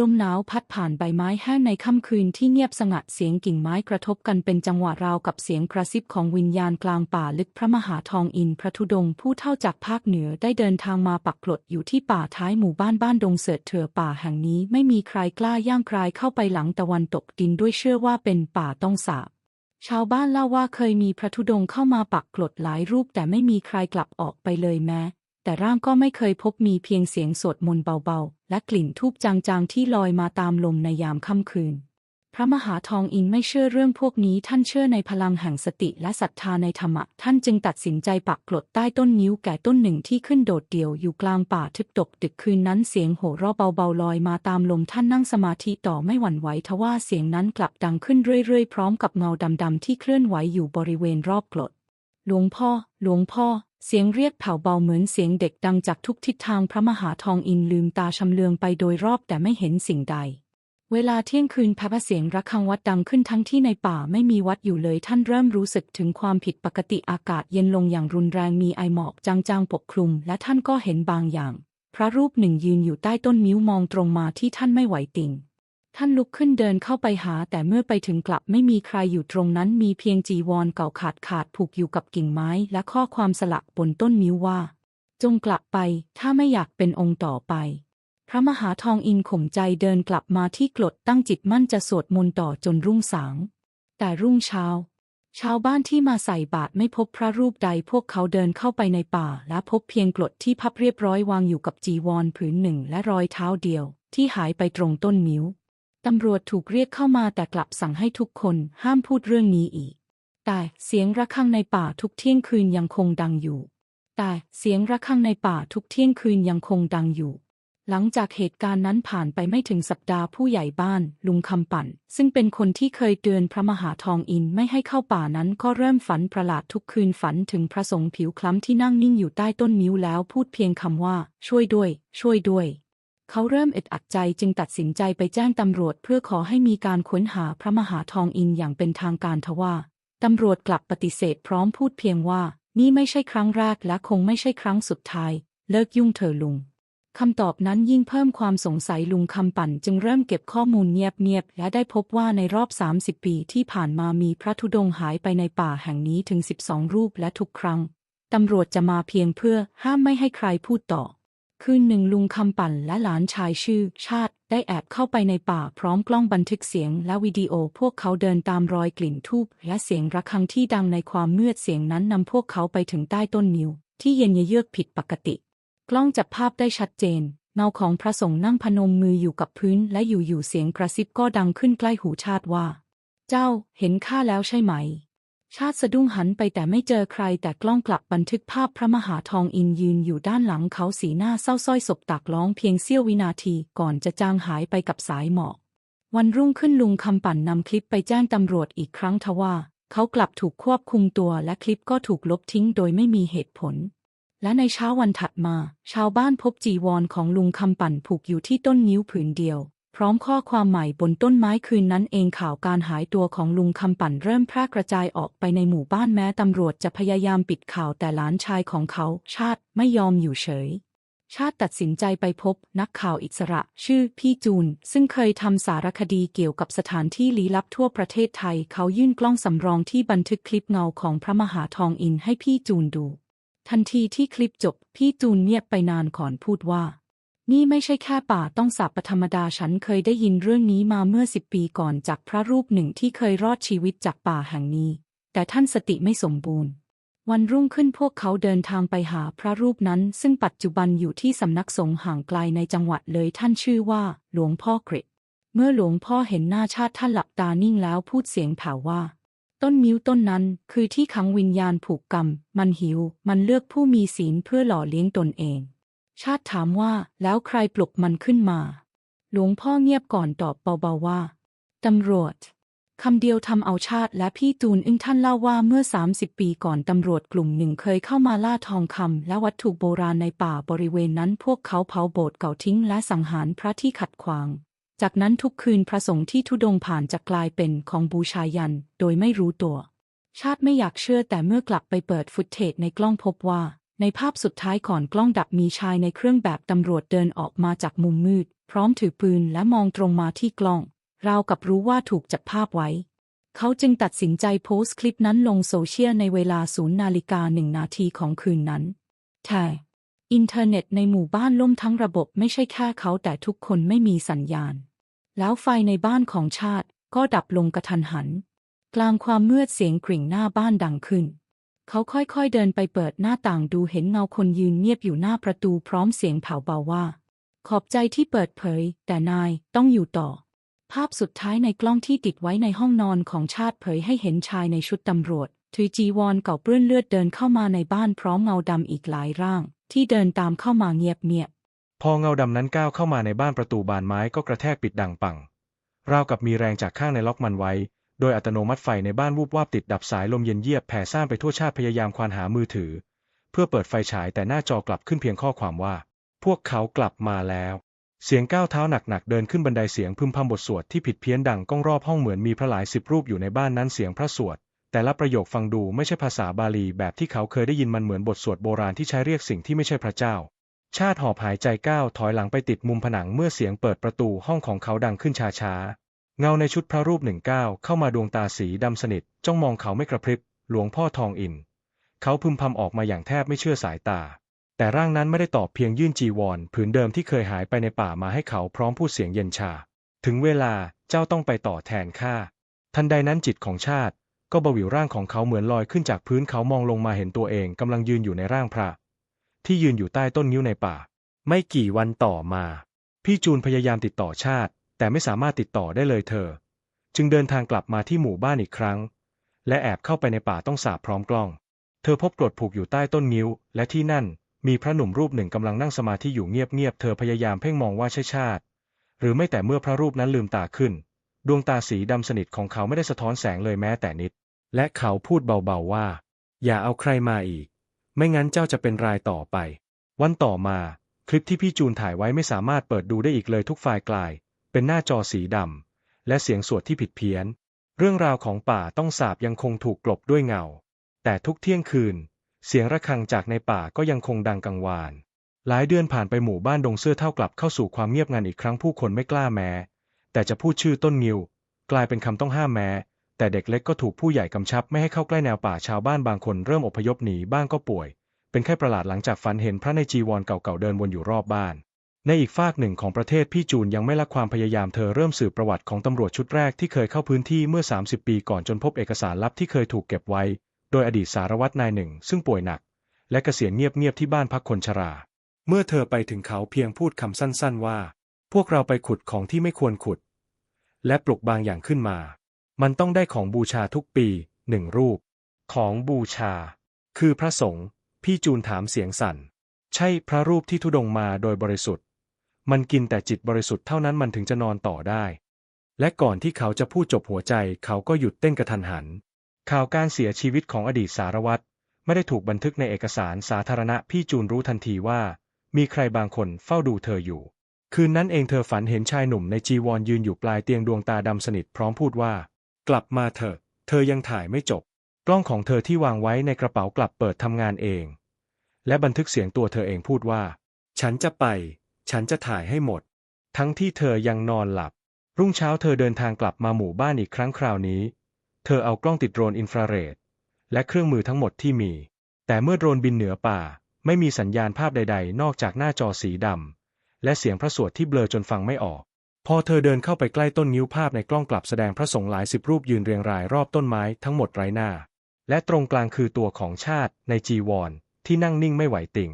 ลมหนาวพัดผ่านใบไม้แห้งในค่ำคืนที่เงียบสงัดเสียงกิ่งไม้กระทบกันเป็นจังหวะราวกับเสียงกระซิบของวิญญาณกลางป่าลึกพระมหาทองอินพระธุดงผู้เท่าจากภาคเหนือได้เดินทางมาปักกลดอยู่ที่ป่าท้ายหมู่บ้านบ้านดงเสิร์ชเถื่อป่าแห่งนี้ไม่มีใครกล้าย่างกรายเข้าไปหลังตะวันตกดินด้วยเชื่อว่าเป็นป่าต้องสาบชาวบ้านเล่าว่าเคยมีพระธุดงเข้ามาปักกลดหลายรูปแต่ไม่มีใครกลับออกไปเลยแม้ แต่ร่างก็ไม่เคยพบมีเพียงเสียงสวดมนต์เบาๆ และกลิ่นทูบจางๆ ที่ลอยมาตามลมในยามค่ำคืน พระมหาทองอินไม่เชื่อเรื่องพวกนี้ ท่านเชื่อในพลังแห่งสติและศรัทธาในธรรมะ ท่านจึงตัดสินใจปักกลดใต้ต้นนิ้วแก่ต้นหนึ่งที่ขึ้นโดดเดี่ยวอยู่กลางป่าทึบตกดึกคืนนั้นเสียงโห่ร้องเบาๆลอยมาตามลมท่านนั่งสมาธิต่อไม่หวั่นไหวทว่าเสียงนั้นกลับดังขึ้นเรื่อยๆ พร้อมกับเงาดำๆที่เคลื่อนไหวอยู่บริเวณรอบกลด หลวงพ่อ หลวงพ่อ เสียงเรียกแผ่วเบาเหมือนเสียงเด็กดังจากทุกทิศทางพระมหาทองอินลืมตาชำเลืองไปโดยรอบแต่ไม่เห็นสิ่งใด เวลาเที่ยงคืนพระเสียงระฆังวัดดังขึ้นทั้งที่ในป่าไม่มีวัดอยู่เลยท่านเริ่มรู้สึกถึงความผิดปกติอากาศเย็นลงอย่างรุนแรงมีไอหมอกจางๆปกคลุม และท่านก็เห็นบางอย่าง พระรูปหนึ่งยืนอยู่ใต้ต้นมิ้วมองตรงมาที่ท่านไม่ไหวติ่ง ท่านลุกขึ้นเดินเข้าไปหา แต่เมื่อไปถึงกลับไม่มีใครอยู่ตรงนั้น มีเพียงจีวรเก่าขาดขาดผูกอยู่กับกิ่งไม้ และข้อความสลักบนต้นมิ้วว่า จงกลับไป ถ้าไม่อยากเป็นองค์ต่อไป พระมหาทองอินข่มใจเดินกลับมาที่กรดตั้งจิตมั่นจะสวดมนต์ต่อจนรุ่งสาง แต่รุ่งเช้า ชาวบ้านที่มาใส่บาตรไม่พบพระรูปใดพวกเขาเดินเข้าไปในป่า และพบเพียงกรดที่พับเรียบร้อยวางอยู่กับจีวรผืนหนึ่งและรอยเท้าเดียว ที่หายไปตรงต้นมิ้ว ตำรวจถูกเรียกเข้ามาแต่กลับสั่งให้ทุกคนห้ามพูดเรื่องนี้อีก แต่เสียงระฆังในป่าทุกเที่ยงคืนยังคงดังอยู่ แต่เสียงระฆังในป่าทุกเที่ยงคืนยังคงดังอยู่ หลังจากเหตุการณ์นั้นผ่านไปไม่ถึงสัปดาห์ผู้ใหญ่บ้าน ลุงคำปั่น ซึ่งเป็นคนที่เคยเตือนพระมหาทองอินไม่ให้เข้าป่านั้นก็เริ่มฝันประหลาดทุกคืนฝันถึงพระสงฆ์ผิวคล้ำที่นั่งนิ่งอยู่ใต้ต้นมิ้วแล้วพูดเพียงคำว่า ช่วยด้วย ช่วยด้วย เขาเริ่มอึดอัดใจจึงตัดสินใจไปแจ้งตำรวจเพื่อขอให้มีการค้นหาพระมหาทองอินอย่างเป็นทางการทว่าตำรวจกลับปฏิเสธพร้อมพูดเพียงว่า นี่ไม่ใช่ครั้งแรกและคงไม่ใช่ครั้งสุดท้าย เลิกยุ่งเถอะลุงคำตอบนั้นยิ่งเพิ่มความสงสัยลุงคำปั่นจึงเริ่มเก็บข้อมูลเงียบๆและได้พบว่าในรอบ 30 ปีที่ผ่านมามีพระธุดงค์หายไปในป่าแห่งนี้ถึง 12 รูปและทุกครั้งตำรวจจะมาเพียงเพื่อห้ามไม่ให้ใครพูดต่อ คืนหนึ่งลุงคำปั่นและหลานชายชื่อ ชาติได้แอบเข้าไปในป่าพร้อมกล้องบันทึกเสียงและวิดีโอพวกเขาเดินตามรอยกลิ่นทูบและเสียงระฆังที่ดังในความมืดเสียงนั้นนำพวกเขาไปถึงใต้ต้นนิ้ว ที่เย็นเยือกผิดปกติ กล้องจับภาพได้ชัดเจน เงาของพระสงฆ์นั่งพนมมืออยู่กับพื้น และอยู่ๆเสียงกระซิบก็ดังขึ้นใกล้หูชาติว่า เจ้าเห็นข้าแล้วใช่ไหม ชาติสะดุ้งหันไปแต่ไม่เจอใครแต่กล้องกลับบันทึกภาพพระมหาทองอินยืนอยู่ด้านหลังเขาสีหน้าเศร้าส้อยศกตักร้องเพียงเสี้ยววินาทีก่อนจะจางหายไปกับสายหมอกวันรุ่งขึ้นลุงคำปั่นนำคลิปไปแจ้งตำรวจอีกครั้งทว่าเขากลับถูกควบคุมตัวและคลิปก็ถูกลบทิ้งโดยไม่มีเหตุผล และในเช้าวันถัดมา ชาวบ้านพบจีวรของลุงคำปั่นผูกอยู่ที่ต้นนิ้วผืนเดียว พร้อมข้อความใหม่บนต้นไม้คืนนั้นเองข่าวการหายตัวของลุงคำปั่นเริ่มแพร่กระจายออกไปในหมู่บ้านแม้ตำรวจจะพยายามปิดข่าวแต่หลานชายของเขา ชาติไม่ยอมอยู่เฉย ชาติตัดสินใจไปพบนักข่าวอิสระ ชื่อพี่จูน ซึ่งเคยทำสารคดีเกี่ยวกับสถานที่ลี้ลับทั่วประเทศไทย เขายื่นกล้องสำรองที่บันทึกคลิปเงาของพระมหาทองอินให้พี่จูนดู ทันทีที่คลิปจบ พี่จูนเงียบไปนานก่อนพูดว่า นี่ไม่ใช่แค่ป่าต้องสาปธรรมดาฉันเคยได้ยินเรื่องนี้มาเมื่อสิบปีก่อนจากพระรูปหนึ่งที่เคยรอดชีวิตจากป่าแห่งนี้ แต่ท่านสติไม่สมบูรณ์ วันรุ่งขึ้นพวกเขาเดินทางไปหาพระรูปนั้น ซึ่งปัจจุบันอยู่ที่สำนักสงฆ์ห่างไกลในจังหวัดเลยท่านชื่อว่า หลวงพ่อกริดเมื่อหลวงพ่อเห็นหน้าชาติท่านหลับตานิ่งแล้วพูดเสียงแผ่วว่า ต้นมิ้วต้นนั้นคือที่ขังวิญญาณผูกกรรม มันหิว มันเลือกผู้มีศีลเพื่อหล่อเลี้ยงตนเอง ชาติถามว่าแล้วใครปลุกมันขึ้นมา หลวงพ่อเงียบก่อนตอบเบาๆว่า ตำรวจคำเดียวทำเอาชาติและพี่จูนอึ้งท่านเล่าว่าเมื่อ 30 ปีก่อนตำรวจกลุ่มหนึ่งเคยเข้ามาล่าทองคำและวัตถุโบราณในป่าบริเวณนั้นพวกเขาเผาโบสถ์เก่าทิ้งและสังหารพระที่ขัดขวาง จากนั้นทุกคืนพระสงฆ์ที่ทุดงผ่านจะกลายเป็นของบูชายัน โดยไม่รู้ตัว ชาติไม่อยากเชื่อแต่เมื่อกลับไปเปิดฟุตเทจในกล้องพบว่า ในภาพสุดท้ายก่อนกล้องดับมีชายในเครื่องแบบตำรวจเดินออกมาจากมุมมืด พร้อมถือปืนและมองตรงมาที่กล้อง ราวกับรู้ว่าถูกจับภาพไว้ เขาจึงตัดสินใจโพสต์คลิปนั้นลงโซเชียลในเวลาศูนย์นาฬิกาหนึ่งนาทีของคืนนั้นแต่อินเทอร์เน็ตในหมู่บ้านล่มทั้งระบบไม่ใช่แค่เขาแต่ทุกคนไม่มีสัญญาณ แล้วไฟในบ้านของชาติก็ดับลงกระทันหัน กลางความมืดเสียงกริ่งหน้าบ้านดังขึ้น เขาค่อยๆเดินไปเปิดหน้าต่างดูเห็นเงาคนยืนเงียบอยู่หน้าประตูพร้อมเสียงเผาเบาว่า ขอบใจที่เปิดเผย แต่นายต้องอยู่ต่อ ภาพสุดท้ายในกล้องที่ติดไว้ในห้องนอนของชาติเผยให้เห็นชายในชุดตำรวจ ถือจีวรเก่าเปื้อนเลือดเดินเข้ามาในบ้านพร้อมเงาดำอีกหลายร่าง ที่เดินตามเข้ามาเงียบๆพอเงาดำนั้นก้าวเข้ามาในบ้านประตูบานไม้ก็กระแทกปิดดังปัง ราวกับมีแรงจากข้างในล็อกมันไว้ โดยอัตโนมัติไฟในบ้านวูบวาบติดดับสายลมเย็นเยียบแผ่ซ่านไปทั่วชาติพยายามควานหามือถือ เพื่อเปิดไฟฉายแต่หน้าจอกลับขึ้นเพียงข้อความว่า พวกเขากลับมาแล้ว เสียงก้าวเท้าหนักๆเดินขึ้นบันไดเสียงพึมพำบทสวดที่ผิดเพี้ยนดังก้องรอบห้องเหมือนมีพระหลายสิบรูปอยู่ในบ้านนั้นเสียงพระสวดแต่ละประโยคฟังดูไม่ใช่ภาษาบาลีแบบที่เขาเคยได้ยินมันเหมือนบทสวดโบราณที่ใช้เรียกสิ่งที่ไม่ใช่พระเจ้า ชาติหอบหายใจก้าวถอยหลังไปติดมุมผนังเมื่อเสียงเปิดประตูห้องของเขาดังขึ้นช้าๆ เงาในชุดพระรูปหนึ่งก้าวเข้ามาดวงตาสีดำสนิทจ้องมองเขาไม่กระพริบ หลวงพ่อทองอิน เขาพึมพำออกมาอย่างแทบไม่เชื่อสายตา แต่ร่างนั้นไม่ได้ตอบเพียงยื่นจีวรผืนเดิมที่เคยหายไปในป่ามาให้เขาพร้อมพูดเสียงเย็นชา ถึงเวลาเจ้าต้องไปต่อแทนข้าทันใดนั้นจิตของชาติ ก็บวิวร่างของเขาเหมือนลอยขึ้นจากพื้นเขามองลงมาเห็นตัวเองกำลังยืนอยู่ในร่างพระ ที่ยืนอยู่ใต้ต้นนิ้วในป่า ไม่กี่วันต่อมา พี่จูนพยายามติดต่อชาติ แต่ไม่สามารถติดต่อได้เลยเธอ จึงเดินทางกลับมาที่หมู่บ้านอีกครั้ง และแอบเข้าไปในป่าต้องสาบพร้อมกล้อง เธอพบกรดผูกอยู่ใต้ต้นนิ้ว และที่นั่นมีพระหนุ่มรูปหนึ่งกำลังนั่งสมาธิอยู่เงียบๆเธอพยายามเพ่งมองว่าใช่ชาติ หรือไม่แต่เมื่อพระรูปนั้นลืมตาขึ้น ดวงตาสีดำสนิทของเขาไม่ได้สะท้อนแสงเลยแม้แต่นิด และเขาพูดเบาๆว่า อย่าเอาใครมาอีก ไม่งั้นเจ้าจะเป็นรายต่อไป วันต่อมา คลิปที่พี่จูนถ่ายไว้ไม่สามารถเปิดดูได้อีกเลยทุกไฟล์กลาย เป็นหน้าจอสีดำ และเสียงสวดที่ผิดเพี้ยน เรื่องราวของป่าต้องสาบยังคงถูกกลบด้วยเงา แต่ทุกเที่ยงคืน เสียงระฆังจากในป่าก็ยังคงดังกังวาน หลายเดือนผ่านไปหมู่บ้านดงเสื้อเท่ากลับเข้าสู่ความเงียบงันอีกครั้งผู้คนไม่กล้าแม้ แต่จะพูดชื่อต้นงิว กลายเป็นคำต้องห้ามแม้ แต่เด็กเล็กก็ถูกผู้ใหญ่กำชับไม่ให้เข้าใกล้แนวป่าชาวบ้านบางคนเริ่มอพยพหนีบ้างก็ป่วย เป็นแค่ประหลาดหลังจากฝันเห็นพระในจีวรเก่าๆเดินวนอยู่รอบบ้าน ในอีกฝากหนึ่งของประเทศพี่จูนยังไม่ละความพยายามเธอเริ่มสืบประวัติของตำรวจชุดแรกที่เคยเข้าพื้นที่เมื่อ 30 ปีก่อนจนพบเอกสารลับที่เคยถูกเก็บไว้ โดยอดีตสารวัตรนายหนึ่ง ซึ่งป่วยหนัก และเกษียณเงียบๆที่บ้านพักคนชรา เมื่อเธอไปถึงเขาเพียงพูดคำสั้นๆว่า พวกเราไปขุดของที่ไม่ควรขุด และปลุกบางอย่างขึ้นมา มันต้องได้ของบูชาทุกปีหนึ่งรูป ของบูชา คือพระสงฆ์พี่จูนถามเสียงสั่น ใช่พระรูปที่ทุดงมาโดยบริสุทธิ์ มันกินแต่จิตบริสุทธิ์เท่านั้นมันถึงจะนอนต่อได้ และก่อนที่เขาจะพูดจบหัวใจเขาก็หยุดเต้นกระทันหัน ข่าวการเสียชีวิตของอดีตสารวัตรไม่ได้ถูกบันทึกในเอกสารสาธารณะพี่จูนรู้ทันทีว่า มีใครบางคนเฝ้าดูเธออยู่ คืนนั้นเองเธอฝันเห็นชายหนุ่มในจีวรยืนอยู่ปลายเตียงดวงตาดำสนิทพร้อมพูดว่า กลับมาเถอะเธอยังถ่ายไม่จบ กล้องของเธอที่วางไว้ในกระเป๋ากลับเปิดทำงานเอง และบันทึกเสียงตัวเธอเองพูดว่า ฉันจะไป ฉันจะถ่ายให้หมด ทั้งที่เธอยังนอนหลับ รุ่งเช้าเธอเดินทางกลับมาหมู่บ้านอีกครั้งคราวนี้ เธอเอากล้องติดโดรนอินฟราเรดและเครื่องมือทั้งหมดที่มี แต่เมื่อโดรนบินเหนือป่า ไม่มีสัญญาณภาพใด ๆ นอกจากหน้าจอสีดำและเสียงพระสวดที่เบลอจนฟังไม่ออก พอเธอเดินเข้าไปใกล้ต้นนิ้วภาพในกล้องกลับแสดงพระสงฆ์หลายสิบรูปยืนเรียงรายรอบต้นไม้ทั้งหมดไร้หน้า และตรงกลางคือตัวของชาติในจีวร ที่นั่งนิ่งไม่ไหวติ่ง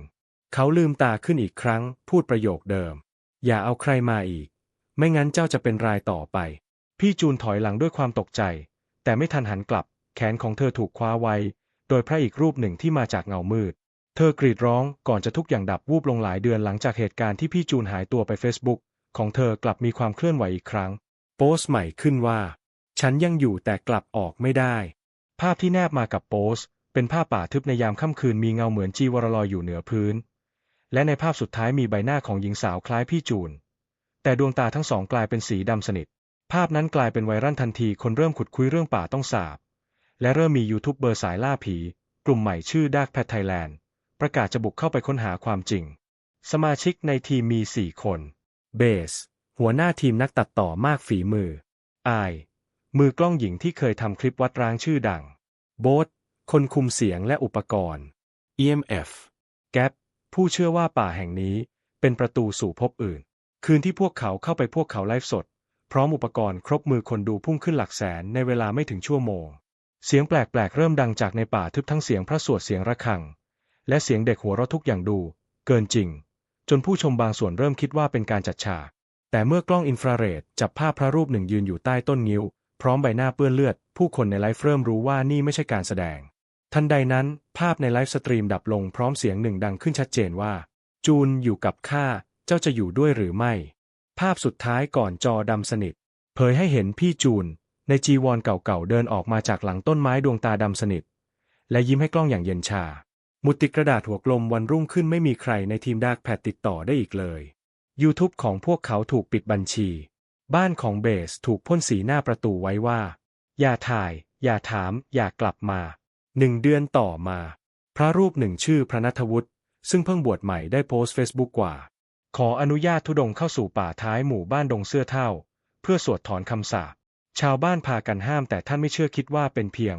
เขาลืมตาขึ้นอีกครั้ง พูดประโยคเดิม อย่าเอาใครมาอีก ไม่งั้นเจ้าจะเป็นรายต่อไป พี่จูนถอยหลังด้วยความตกใจ แต่ไม่ทันหันกลับ แขนของเธอถูกคว้าไว้ โดยพระอีกรูปหนึ่งที่มาจากเงามืด เธอกรีดร้องก่อนจะทุกอย่างดับวูบลงหลายเดือนหลังจากเหตุการณ์ที่พี่จูนหายตัวไปเฟซบุ๊กของเธอกลับมีความเคลื่อนไหวอีกครั้ง โพสต์ใหม่ขึ้นว่า ฉันยังอยู่แต่กลับออกไม่ได้ ภาพที่แนบมากับโพสต์เป็นภาพป่าทึบในยามค่ำคืนมีเงาเหมือนจีวรลอยอยู่เหนือพื้น และในภาพสุดท้ายมีใบหน้าของหญิงสาวคล้ายพี่จูน แต่ดวงตาทั้งสองกลายเป็นสีดำสนิท ภาพนั้นกลายเป็นไวรัลทันทีคนเริ่มขุดคุยเรื่องป่าต้องสาบ และเริ่มมียูทูบเบอร์สายล่าผี กลุ่มใหม่ชื่อด a r k p a t Thailand ประกาศจะบุกเข้าไปค้นหาความจริง สมาชิกในทีมมี 4 คน เบส หัวหน้าทีมนักตัดต่อมากฝีมือ อาย มือกล้องหญิงที่เคยทำคลิปวัดร้างชื่อดัง โบทคนคุมเสียงและอุปกรณ์ EMF แก๊ป ผู้เชื่อว่าป่าแห่งนี้เป็นประตูสู่ภพอื่น คืนที่พวกเขาเข้าไปพวกเขาไลฟ์สด พร้อมอุปกรณ์ครบมือคนดูพุ่งขึ้นหลักแสนในเวลาไม่ถึงชั่วโมง เสียงแปลกๆเริ่มดังจากในป่าทึบทั้งเสียงพระสวดเสียงระฆัง และเสียงเด็กหัวเราะทุกอย่างดู เกินจริง จนผู้ชมบางส่วนเริ่มคิดว่าเป็นการจัดฉากแต่เมื่อกล้องอินฟราเรดจับภาพพระรูปหนึ่งยืนอยู่ใต้ต้นงิ้ว พร้อมใบหน้าเปื้อนเลือด ผู้คนในไลฟ์เริ่มรู้ว่านี่ไม่ใช่การแสดง ทันใดนั้น ภาพในไลฟ์สตรีมดับลงพร้อมเสียงหนึ่งดังขึ้นชัดเจนว่า จูนอยู่กับข้า เจ้าจะอยู่ด้วยหรือไม่ ภาพสุดท้ายก่อนจอดำสนิท เผยให้เห็นพี่จูน ในจีวรเก่าๆเดินออกมาจากหลังต้นไม้ดวงตาดำสนิท และยิ้มให้กล้องอย่างเย็นชา มุดติดกระดาษหัวกลมวันรุ่งขึ้นไม่มีใครในทีมดาร์กแพดติดต่อได้อีกเลย YouTube ของพวกเขาถูกปิดบัญชี บ้านของเบสถูกพ่นสีหน้าประตูไว้ว่า อย่าถ่าย อย่าถาม อย่ากลับมา หนึ่งเดือนต่อมา พระรูปหนึ่งชื่อพระนัทวุฒิซึ่งเพิ่งบวชใหม่ได้โพสต์เฟซบุ๊กว่า ขออนุญาตทุดงเข้าสู่ป่าท้ายหมู่บ้านดงเสื้อเท่า เพื่อสวดถอนคำสาปชาวบ้านพากันห้ามแต่ท่านไม่เชื่อคิดว่าเป็นเพียง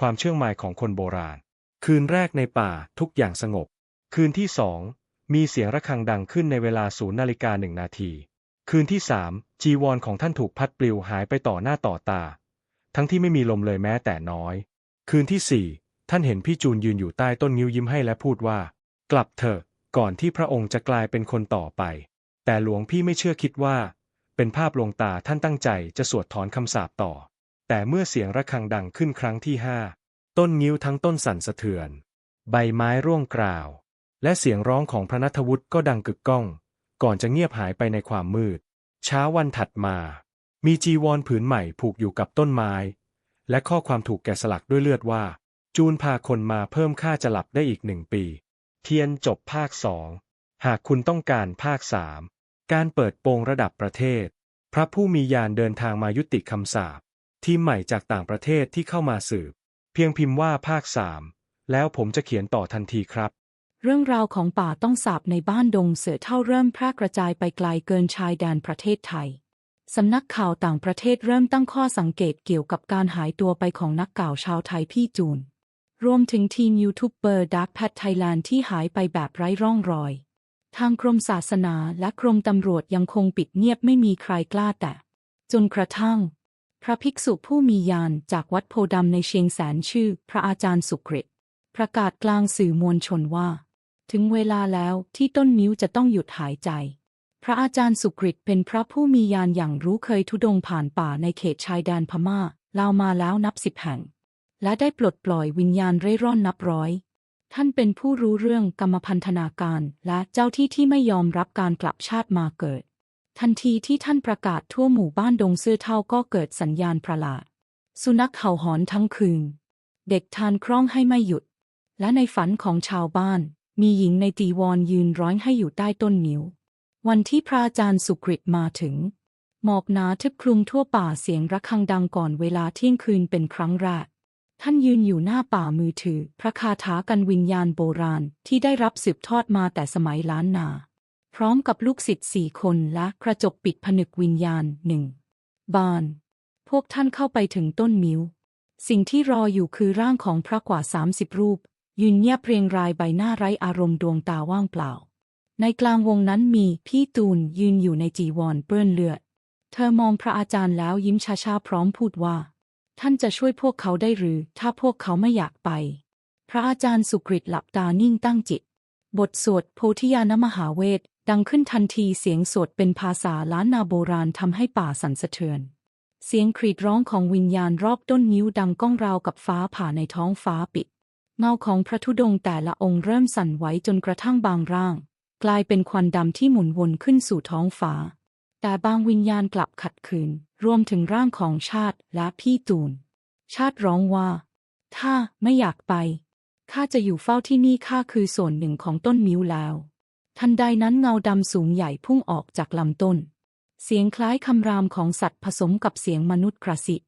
ความเชื่อหมายของคนโบราณ คืนแรกในป่าทุกอย่างสงบ คืนที่สองมีเสียงระฆังดังขึ้นในเวลาศูนย์นาฬิกาหนึ่งนาที คืนที่สามจีวรของท่านถูกพัดปลิวหายไปต่อหน้าต่อตา ทั้งที่ไม่มีลมเลยแม้แต่น้อย คืนที่สี่ ท่านเห็นพี่จูนยืนอยู่ใต้ต้นงิ้วยิ้มให้และพูดว่า กลับเถอะ ก่อนที่พระองค์จะกลายเป็นคนต่อไป แต่หลวงพี่ไม่เชื่อคิดว่า เป็นภาพลวงตาท่านตั้งใจจะสวดถอนคำสาปต่อ แต่เมื่อเสียงระฆังดังขึ้นครั้งที่ห้าต้นงิ้วทั้งต้นสั่นสะเทือน ใบไม้ร่วงกราว และเสียงร้องของพระนัทวุฒิก็ดังกึกก้อง ก่อนจะเงียบหายไปในความมืด เช้าวันถัดมา มีจีวรผืนใหม่ผูกอยู่กับต้นไม้ และข้อความถูกแกะสลักด้วยเลือดว่า จูนพาคนมาเพิ่มค่าจะหลับได้อีกหนึ่งปี เทียนจบภาคสอง หากคุณต้องการภาคสามการเปิดโปงระดับประเทศ พระผู้มียานเดินทางมายุติคำสาปทีมใหม่จากต่างประเทศที่เข้ามาสืบ เพียงพิมพ์ว่าภาคสามแล้วผมจะเขียนต่อทันทีครับ เรื่องราวของป่าต้องสาบในบ้านดงเสือเท่าเริ่มแพร่กระจายไปไกลเกินชายแดนประเทศไทย สำนักข่าวต่างประเทศเริ่มตั้งข้อสังเกตเกี่ยวกับการหายตัวไปของนักข่าวชาวไทยพี่จูน รวมถึงทีมยูทูบเบอร์ดักแพทไทยแลนด์ที่หายไปแบบไร้ร่องรอย ทางกรมศาสนาและกรมตำรวจยังคงปิดเงียบไม่มีใครกล้าแตะ จนกระทั่ง พระภิกษุผู้มีญาณจากวัดโพดำในเชียงแสนชื่อ พระอาจารย์สุกฤตประกาศกลางสื่อมวลชนว่า ถึงเวลาแล้วที่ต้นนิ้วจะต้องหยุดหายใจ พระอาจารย์สุกฤตเป็นพระผู้มีญาณอย่างรู้เคยทุดงผ่านป่าในเขตชายแดนพม่าลาวมาแล้วนับสิบแห่ง และได้ปลดปล่อยวิญญาณเร่ร่อนนับร้อย ท่านเป็นผู้รู้เรื่องกรรมพันธนาการและเจ้าที่ที่ไม่ยอมรับการกลับชาติมาเกิด ทันทีที่ท่านประกาศทั่วหมู่บ้านดงเสื้อเท่าก็เกิดสัญญาณประหลาด สุนัขเห่าหอนทั้งคืน เด็กทานคร่องให้ไม่หยุด และในฝันของชาวบ้าน มีหญิงในจีวรยืนร้อยให้อยู่ใต้ต้นนิ้ว วันที่พระอาจารย์สุกฤตมาถึงหมอกหนาทึบคลุมทั่วป่าเสียงระฆังดังก่อนเวลาเที่ยงคืนเป็นครั้งแรก ท่านยืนอยู่หน้าป่ามือถือ พระคาถากันวิญญาณโบราณที่ได้รับสืบทอดมาแต่สมัยล้านนา พร้อมกับลูกศิษย์สี่คนและกระจกปิดผนึกวิญญาณหนึ่งบาน พวกท่านเข้าไปถึงต้นมิ้วสิ่งที่รออยู่คือร่างของพระกว่าสามสิบรูป ยืนเงียบเรียงรายใบหน้าไร้อารมณ์ดวงตาว่างเปล่า ในกลางวงนั้นมีพี่ตูนยืนอยู่ในจีวรเปื้อนเลือด เธอมองพระอาจารย์แล้วยิ้มช้าๆพร้อมพูดว่า ท่านจะช่วยพวกเขาได้หรือ ถ้าพวกเขาไม่อยากไป พระอาจารย์สุกฤตหลับตานิ่งตั้งจิต บทสวดโพธิญาณมหาเวท ดังขึ้นทันทีเสียงสวดเป็นภาษาล้านนาโบราณทำให้ป่าสั่นสะเทือน เสียงกรีดร้องของวิญญาณรอบต้นนิ้วดังก้องราวกับฟ้าผ่าในท้องฟ้าปิด เงาของพระธุดงค์แต่ละองค์เริ่มสั่นไหวจนกระทั่งบางร่าง กลายเป็นควันดำที่หมุนวนขึ้นสู่ท้องฟ้า แต่บางวิญญาณกลับขัดขืน รวมถึงร่างของชาติและพี่ตูน ชาติร้องว่า ถ้าไม่อยากไป ข้าจะอยู่เฝ้าที่นี่ข้าคือส่วนหนึ่งของต้นมิ้วแล้ว ทันใดนั้นเงาดำสูงใหญ่พุ่งออกจากลำต้น เสียงคล้ายคำรามของสัตว์ผสมกับเสียงมนุษย์กระสิบ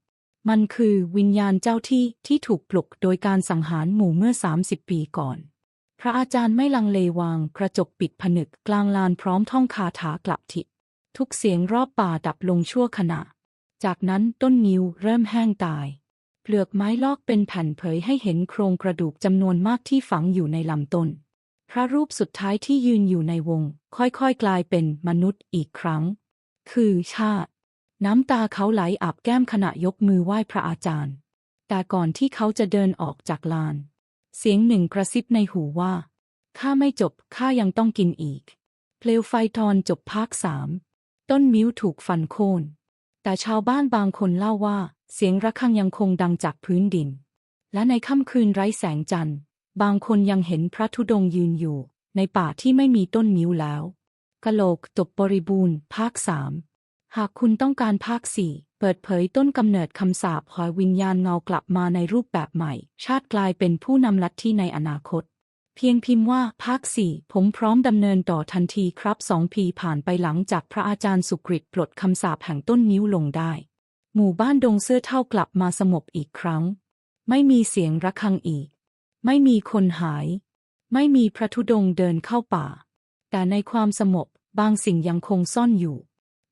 มันคือวิญญาณเจ้าที่ที่ถูกปลุกโดยการสังหารหมู่เมื่อ 30 ปีก่อน พระอาจารย์ไม่ลังเลวางกระจกปิดผนึกกลางลานพร้อมท่องคาถากลับทิศ ทุกเสียงรอบป่าดับลงชั่วขณะ จากนั้นต้นนิ้วเริ่มแห้งตาย เปลือกไม้ลอกเป็นแผ่นเผยให้เห็นโครงกระดูกจำนวนมากที่ฝังอยู่ในลำต้น พระรูปสุดท้ายที่ยืนอยู่ในวง ค่อยๆ กลายเป็นมนุษย์อีกครั้ง คือชาติ น้ำตาเขาไหลอาบแก้มขณะยกมือไหว้พระอาจารย์ แต่ก่อนที่เขาจะเดินออกจากลาน เสียงหนึ่งกระซิบในหูว่าข้าไม่จบข้ายังต้องกินอีก เปลวไฟตอนจบภาคสาม ต้นมิ้วถูกฟันโค่น แต่ชาวบ้านบางคนเล่าว่า เสียงระฆังยังคงดังจากพื้นดิน และในค่ำคืนไร้แสงจันทร์ บางคนยังเห็นพระธุดงยืนอยู่ ในป่าที่ไม่มีต้นมิ้วแล้วกะโหลกจบบริบูรณ์ ภาคสามหากคุณต้องการภาคสี่เปิดเผยต้นกำเนิดคำสาปหอยวิญญาณเงากลับมาในรูปแบบใหม่ ชาติกลายเป็นผู้นำลัทธิในอนาคต เพียงพิมพ์ว่าภาคสี่ผมพร้อมดำเนินต่อทันทีครับสองปีผ่านไปหลังจากพระอาจารย์สุกฤตปลดคำสาปแห่งต้นนิ้วลงได้ หมู่บ้านดงเสื้อเท่ากลับมาสงบอีกครั้ง ไม่มีเสียงระฆังอีก ไม่มีคนหาย ไม่มีพระธุดงเดินเข้าป่า แต่ในความสงบบางสิ่งยังคงซ่อนอยู่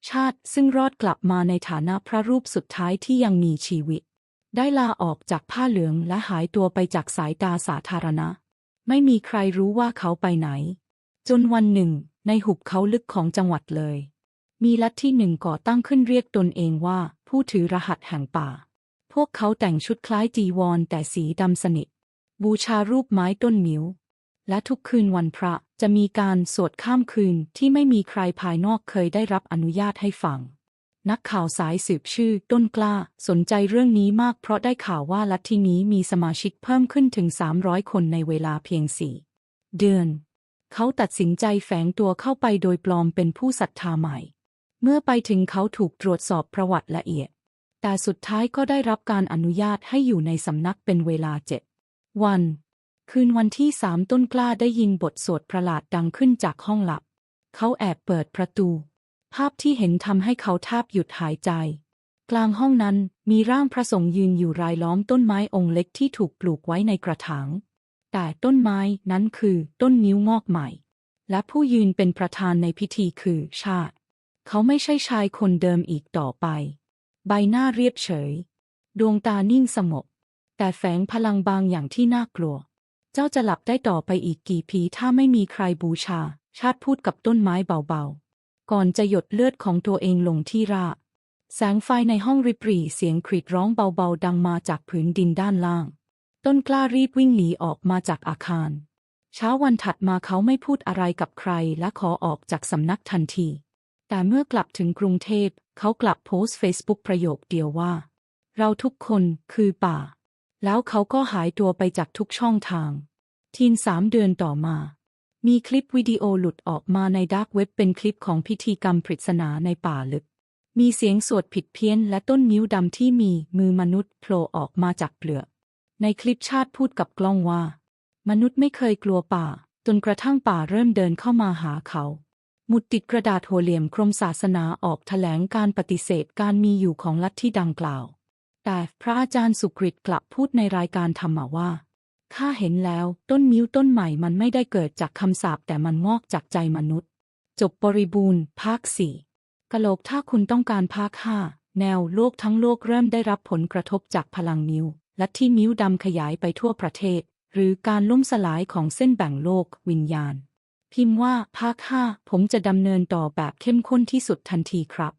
ชาติซึ่งรอดกลับมาในฐานะพระรูปสุดท้ายที่ยังมีชีวิต ได้ลาออกจากผ้าเหลืองและหายตัวไปจากสายตาสาธารณะ ไม่มีใครรู้ว่าเขาไปไหน จนวันหนึ่ง ในหุบเขาลึกของจังหวัดเลย มีลัทธิหนึ่งก่อตั้งขึ้นเรียกตนเองว่า ผู้ถือรหัสแห่งป่า พวกเขาแต่งชุดคล้ายจีวรแต่สีดำสนิท บูชารูปไม้ต้นมิวและทุกคืนวันพระจะมีการสวดข้ามคืนที่ไม่มีใครภายนอกเคยได้รับอนุญาตให้ฟัง นักข่าวสายสืบชื่อต้นกล้า สนใจเรื่องนี้มากเพราะได้ข่าวว่าลัทธินี้มีสมาชิกเพิ่มขึ้นถึง 300 คนในเวลาเพียงสี่เดือน เขาตัดสินใจแฝงตัวเข้าไปโดยปลอมเป็นผู้ศรัทธาใหม่ เมื่อไปถึงเขาถูกตรวจสอบประวัติละเอียด แต่สุดท้ายก็ได้รับการอนุญาตให้อยู่ในสำนักเป็นเวลาเจ็ดวัน คืนวันที่สามต้นกล้าได้ยินบทสวดประหลาดดังขึ้นจากห้องหลับ เขาแอบเปิดประตู ภาพที่เห็นทำให้เขาแทบหยุดหายใจ กลางห้องนั้นมีร่างพระสงฆ์ยืนอยู่รายล้อมต้นไม้องค์เล็กที่ถูกปลูกไว้ในกระถาง แต่ต้นไม้นั้นคือต้นนิ้วงอกใหม่ และผู้ยืนเป็นประธานในพิธีคือชาติ เขาไม่ใช่ชายคนเดิมอีกต่อไป ใบหน้าเรียบเฉย ดวงตานิ่งสงบแต่แฝงพลังบางอย่างที่น่ากลัว เจ้าจะหลับได้ต่อไปอีกกี่ปีถ้าไม่มีใครบูชา ชาติพูดกับต้นไม้เบาๆ ก่อนจะหยดเลือดของตัวเองลงที่ราแสงไฟในห้องริบรีเสียงครีดร้องเบาๆ ดังมาจากผืนดินด้านล่าง ต้นกล้ารีบวิ่งหนีออกมาจากอาคาร เช้าวันถัดมาเขาไม่พูดอะไรกับใครและขอออกจากสำนักทันที แต่เมื่อกลับถึงกรุงเทพ เขากลับโพสต์เฟซบุ๊กประโยคเดียวว่า เราทุกคนคือป่า แล้วเขาก็หายตัวไปจากทุกช่องทาง ทีนสามเดือนต่อมา มีคลิปวิดีโอหลุดออกมาในดาร์กเว็บเป็นคลิปของพิธีกรรมปริศนาในป่าลึก มีเสียงสวดผิดเพี้ยนและต้นนิ้วดำที่มีมือมนุษย์โผล่ออกมาจากเปลือก ในคลิปชาติพูดกับกล้องว่า มนุษย์ไม่เคยกลัวป่า จนกระทั่งป่าเริ่มเดินเข้ามาหาเขา หมุดติดกระดาษหัวเหลี่ยมกรมศาสนาออกแถลงการปฏิเสธการมีอยู่ของลัทธิดังกล่าว แต่พระอาจารย์สุกฤตกลับพูดในรายการธรรมะว่า ข้าเห็นแล้ว ต้นมิ้วต้นใหม่มันไม่ได้เกิดจากคำสาปแต่มันงอกจากใจมนุษย์ จบบริบูรณ์ ภาคสี่กะโหลกถ้าคุณต้องการภาคห้าแนวโลกทั้งโลกเริ่มได้รับผลกระทบจากพลังมิ้ว และที่มิ้วดำขยายไปทั่วประเทศ หรือการล่มสลายของเส้นแบ่งโลกวิญญาณ พิมพ์ว่าภาคห้าผมจะดำเนินต่อแบบเข้มข้นที่สุดทันทีครับ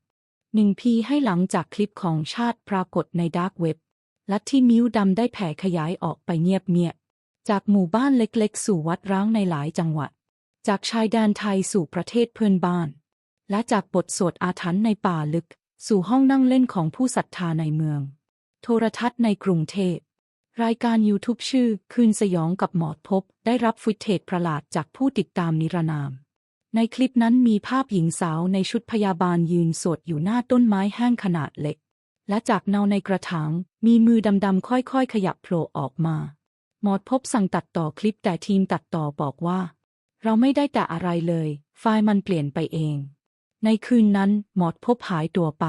หนึ่งพีให้หลังจากคลิปของชาติปรากฏในดาร์กเว็บลัทธิมิ้วดำได้แผ่ขยายออกไปเงียบๆ จากหมู่บ้านเล็กๆ สู่วัดร้างในหลายจังหวัด จากชายแดนไทยสู่ประเทศเพื่อนบ้าน และจากบทสวดอาถรรพ์ในป่าลึก สู่ห้องนั่งเล่นของผู้ศรัทธาในเมือง โทรทัศน์ในกรุงเทพ รายการยูทูบชื่อ คืนสยองกับหมอดพบ ได้รับฟุตเทจประหลาดจากผู้ติดตามนิรนาม ในคลิปนั้นมีภาพหญิงสาวในชุดพยาบาลยืนสวดอยู่หน้าต้นไม้แห้งขนาดเล็ก และจากเนาในกระถางมีมือดำๆค่อยๆ ขยับโผล่ออกมา หมอดพบสั่งตัดต่อคลิปแต่ทีมตัดต่อบอกว่า เราไม่ได้แต่อะไรเลย ไฟล์มันเปลี่ยนไปเอง ในคืนนั้นหมอดพบหายตัวไป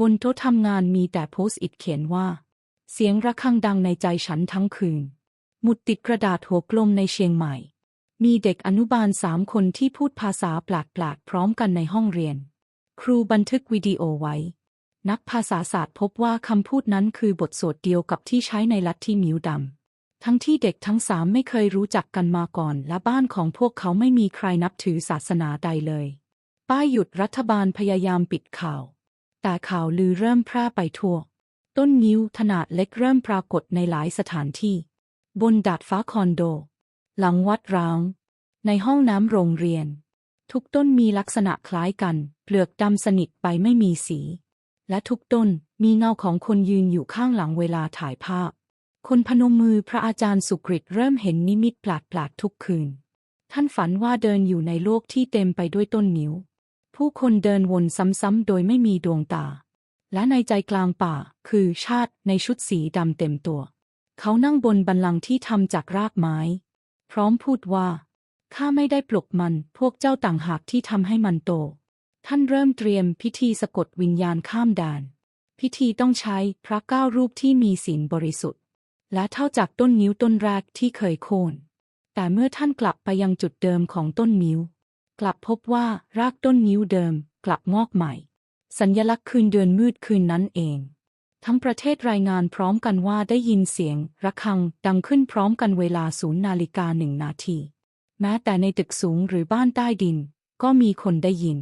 บนโต๊ะทำงานมีแต่โพสต์อิทเขียนว่า เสียงระฆังดังในใจฉันทั้งคืน หมุดติดกระดาษหัวกลมในเชียงใหม่ มีเด็กอนุบาลสามคนที่พูดภาษาแปลกๆพร้อมกันในห้องเรียน ครูบันทึกวิดีโอไว้ นักภาษาศาสตร์พบว่าคำพูดนั้นคือบทสวดเดียวกับที่ใช้ในลัทธิมิวดำ ทั้งที่เด็กทั้งสามไม่เคยรู้จักกันมาก่อน และบ้านของพวกเขาไม่มีใครนับถือศาสนาใดเลย ป้ายหยุดรัฐบาลพยายามปิดข่าว แต่ข่าวลือเริ่มแพร่ไปทั่ว ต้นนิ้วขนาดเล็กเริ่มปรากฏในหลายสถานที่ บนดาดฟ้าคอนโด หลังวัดร้าง ในห้องน้ำโรงเรียน ทุกต้นมีลักษณะคล้ายกัน เปลือกดำสนิทไปไม่มีสี และทุกต้นมีเงาของคนยืนอยู่ข้างหลังเวลาถ่ายภาพ คนพนมมือพระอาจารย์สุกฤตเริ่มเห็นนิมิตแปลกๆทุกคืน ท่านฝันว่าเดินอยู่ในโลกที่เต็มไปด้วยต้นนิ้ว ผู้คนเดินวนซ้ำๆโดยไม่มีดวงตา และในใจกลางป่าคือชาติในชุดสีดำเต็มตัว เขานั่งบนบันลังที่ทำจากรากไม้ พร้อมพูดว่าข้าไม่ได้ปลุกมัน พวกเจ้าต่างหากที่ทำให้มันโต ท่านเริ่มเตรียมพิธีสะกดวิญญาณข้ามด่าน พิธีต้องใช้พระเก้ารูปที่มีศีลบริสุทธิ์ และเท่าจากต้นนิ้วต้นแรกที่เคยโค่น แต่เมื่อท่านกลับไปยังจุดเดิมของต้นนิ้ว กลับพบว่ารากต้นนิ้วเดิมกลับงอกใหม่ สัญญลักษณ์คืนเดือนมืดคืนนั้นเอง ทั้งประเทศรายงานพร้อมกันว่าได้ยินเสียงระฆังดังขึ้นพร้อมกันเวลาศูนย์นาฬิกาหนึ่งนาทีแม้แต่ในตึกสูงหรือบ้านใต้ดิน ก็มีคนได้ยิน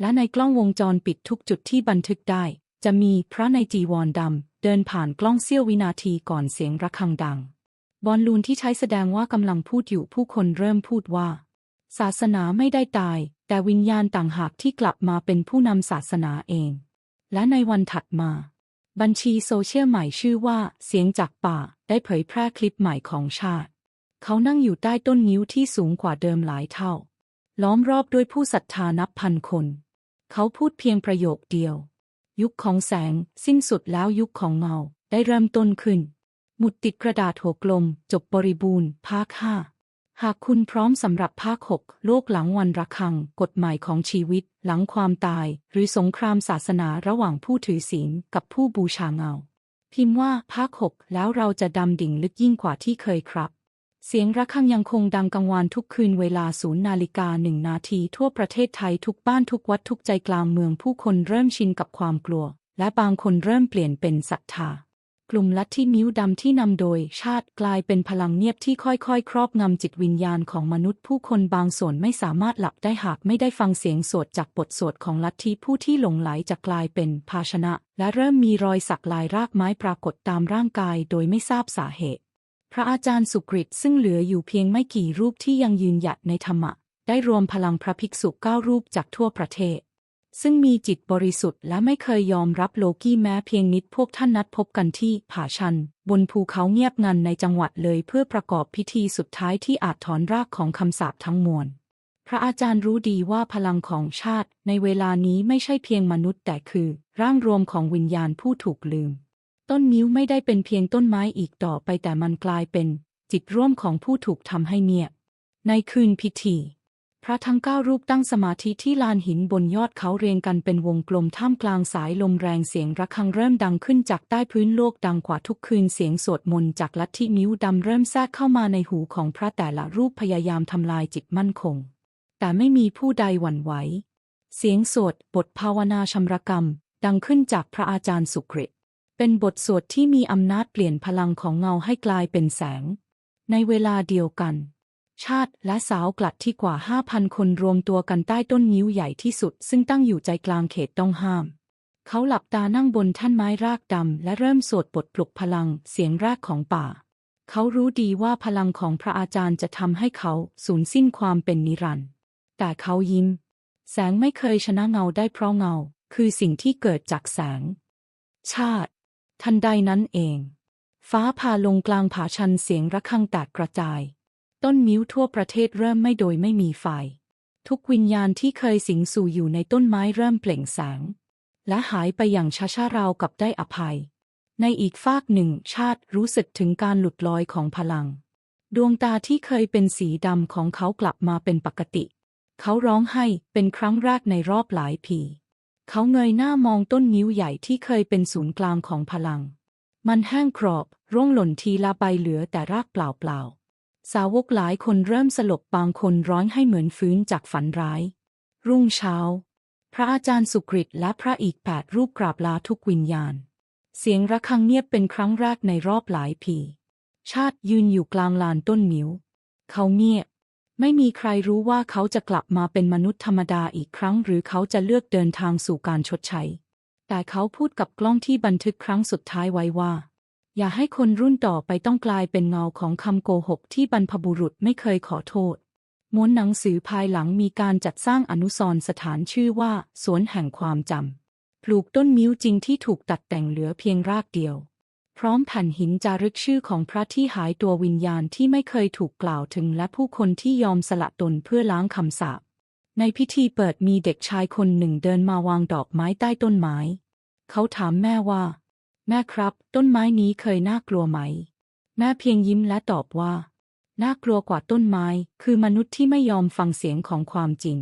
และในกล้องวงจรปิดทุกจุดที่บันทึกได้ จะมีพระในจีวรดำ เดินผ่านกล้องเสี้ยววินาทีก่อนเสียงระฆังดัง บอลลูนที่ใช้แสดงว่ากำลังพูดอยู่ผู้คนเริ่มพูดว่า ศาสนาไม่ได้ตาย แต่วิญญาณต่างหากที่กลับมาเป็นผู้นำศาสนาเอง และในวันถัดมา บัญชีโซเชียลใหม่ชื่อว่าเสียงจากป่าได้เผยแพร่คลิปใหม่ของชาติ เขานั่งอยู่ใต้ต้นนิ้วที่สูงกว่าเดิมหลายเท่า ล้อมรอบด้วยผู้ศรัทธานับพันคน เขาพูดเพียงประโยคเดียว ยุคของแสง สิ้นสุดแล้วยุคของเงา ได้เริ่มต้นขึ้น หมุดติดกระดาษหัวกลม จบบริบูรณ์ ภาคห้าหากคุณพร้อมสำหรับภาคหกโลกหลังวันระฆัง กฎหมายของชีวิต หลังความตาย หรือสงครามศาสนาระหว่างผู้ถือศีลกับผู้บูชาเงา พิมพ์ว่าภาคหกแล้วเราจะดำดิ่งลึกยิ่งกว่าที่เคยครับ เสียงระฆังยังคงดังกังวานทุกคืนเวลาศูนย์นาฬิกาหนึ่งนาทีทั่วประเทศไทยทุกบ้านทุกวัดทุกใจกลางเมืองผู้คนเริ่มชินกับความกลัว และบางคนเริ่มเปลี่ยนเป็นศรัทธากลุ่มลัทธิมิ้วดำที่นำโดยชาติกลายเป็นพลังเงียบที่ค่อยๆ ครอบงำจิตวิญญาณของมนุษย์ผู้คนบางส่วนไม่สามารถหลับได้หากไม่ได้ฟังเสียงสวดจากบทสวดของลัทธิผู้ที่หลงไหลจะกลายเป็นภาชนะ และเริ่มมีรอยสักลายรากไม้ปรากฏตามร่างกายโดยไม่ทราบสาเหตุ พระอาจารย์สุกฤตซึ่งเหลืออยู่เพียงไม่กี่รูปที่ยังยืนหยัดในธรรมะ ได้รวมพลังพระภิกษุเก้ารูปจากทั่วประเทศ ซึ่งมีจิตบริสุทธิ์และไม่เคยยอมรับโลกี้แม้เพียงนิดพวกท่านนัดพบกันที่ผาชัน บนภูเขาเงียบงันในจังหวัดเลยเพื่อประกอบพิธีสุดท้ายที่อาจถอนรากของคำสาปทั้งมวลพระอาจารย์รู้ดีว่าพลังของชาติในเวลานี้ไม่ใช่เพียงมนุษย์แต่คือ ร่างรวมของวิญญาณผู้ถูกลืม ต้นนิ้วไม่ได้เป็นเพียงต้นไม้อีกต่อไปแต่มันกลายเป็น จิตร่วมของผู้ถูกทำให้เงียบ ในคืนพิธี พระทั้งเก้ารูปตั้งสมาธิที่ลานหินบนยอดเขาเรียงกันเป็นวงกลมท่ามกลางสายลมแรงเสียงระฆังเริ่มดังขึ้นจากใต้พื้นโลกดังกว่าทุกคืนเสียงสวดมนต์จากลัทธิมิ้วดำเริ่มแทรกเข้ามาในหูของพระแต่ละรูปพยายามทำลายจิตมั่นคง แต่ไม่มีผู้ใดหวั่นไหวเสียงสวดบทภาวนาชำระกรรม ดังขึ้นจากพระอาจารย์สุกฤต เป็นบทสวดที่มีอำนาจเปลี่ยนพลังของเงาให้กลายเป็นแสง ในเวลาเดียวกัน ชาติและสาวกลัดที่กว่า 5,000 คนรวมตัวกันใต้ต้นนิ้วใหญ่ที่สุด ซึ่งตั้งอยู่ใจกลางเขตต้องห้าม เขาหลับตานั่งบนท่านไม้รากดำและเริ่มสวดบทปลุกพลังเสียงแรกของป่า เขารู้ดีว่าพลังของพระอาจารย์จะทำให้เขาสูญสิ้นความเป็นนิรันดร์แต่เขายิ้ม แสงไม่เคยชนะเงาได้เพราะเงา คือสิ่งที่เกิดจากแสง ชาติ ทันใดนั้นเอง ฟ้าผ่าลงกลางผาชันเสียงระฆังแตกกระจาย ต้นมิ้วทั่วประเทศเริ่มไม่โดยไม่มีไฟ ทุกวิญญาณที่เคยสิงสู่อยู่ในต้นไม้เริ่มเปล่งแสง และหายไปอย่างช้าๆราวกับได้อภัย ในอีกฟากหนึ่งชาติรู้สึกถึงการหลุดลอยของพลัง ดวงตาที่เคยเป็นสีดำของเขากลับมาเป็นปกติ เขาร้องไห้เป็นครั้งแรกในรอบหลายปี เขาเงยหน้ามองต้นนิ้วใหญ่ที่เคยเป็นศูนย์กลางของพลัง มันแห้งกรอบ ร่วงหล่นทีละใบเหลือแต่รากเปล่าๆ สาวกหลายคนเริ่มสลบบางคนร้องให้เหมือนฟื้นจากฝันร้าย รุ่งเช้า พระอาจารย์สุกฤตและพระอีกแปดรูปกราบลาทุกวิญญาณ เสียงระฆังเงียบเป็นครั้งแรกในรอบหลายปี ชาติยืนอยู่กลางลานต้นมิ้ว เขาเงียบ ไม่มีใครรู้ว่าเขาจะกลับมาเป็นมนุษย์ธรรมดาอีกครั้ง หรือเขาจะเลือกเดินทางสู่การชดใช้ แต่เขาพูดกับกล้องที่บันทึกครั้งสุดท้ายไว้ว่า อย่าให้คนรุ่นต่อไปต้องกลายเป็นเงาของคำโกหกที่บรรพบุรุษไม่เคยขอโทษม้วนหนังสือภายหลังมีการจัดสร้างอนุสรณ์สถานชื่อว่า สวนแห่งความจำปลูกต้นมิ้วจริงที่ถูกตัดแต่งเหลือเพียงรากเดียว พร้อมแผ่นหินจารึกชื่อของพระที่หายตัววิญญาณที่ไม่เคยถูกกล่าวถึงและผู้คนที่ยอมสละตนเพื่อล้างคำสาปในพิธีเปิดมีเด็กชายคนหนึ่งเดินมาวางดอกไม้ใต้ต้นไม้ เขาถามแม่ว่า แม่ครับ ต้นไม้นี้เคยน่ากลัวไหม แม่เพียงยิ้มและตอบว่า น่ากลัวกว่าต้นไม้ คือมนุษย์ที่ไม่ยอมฟังเสียงของความจริง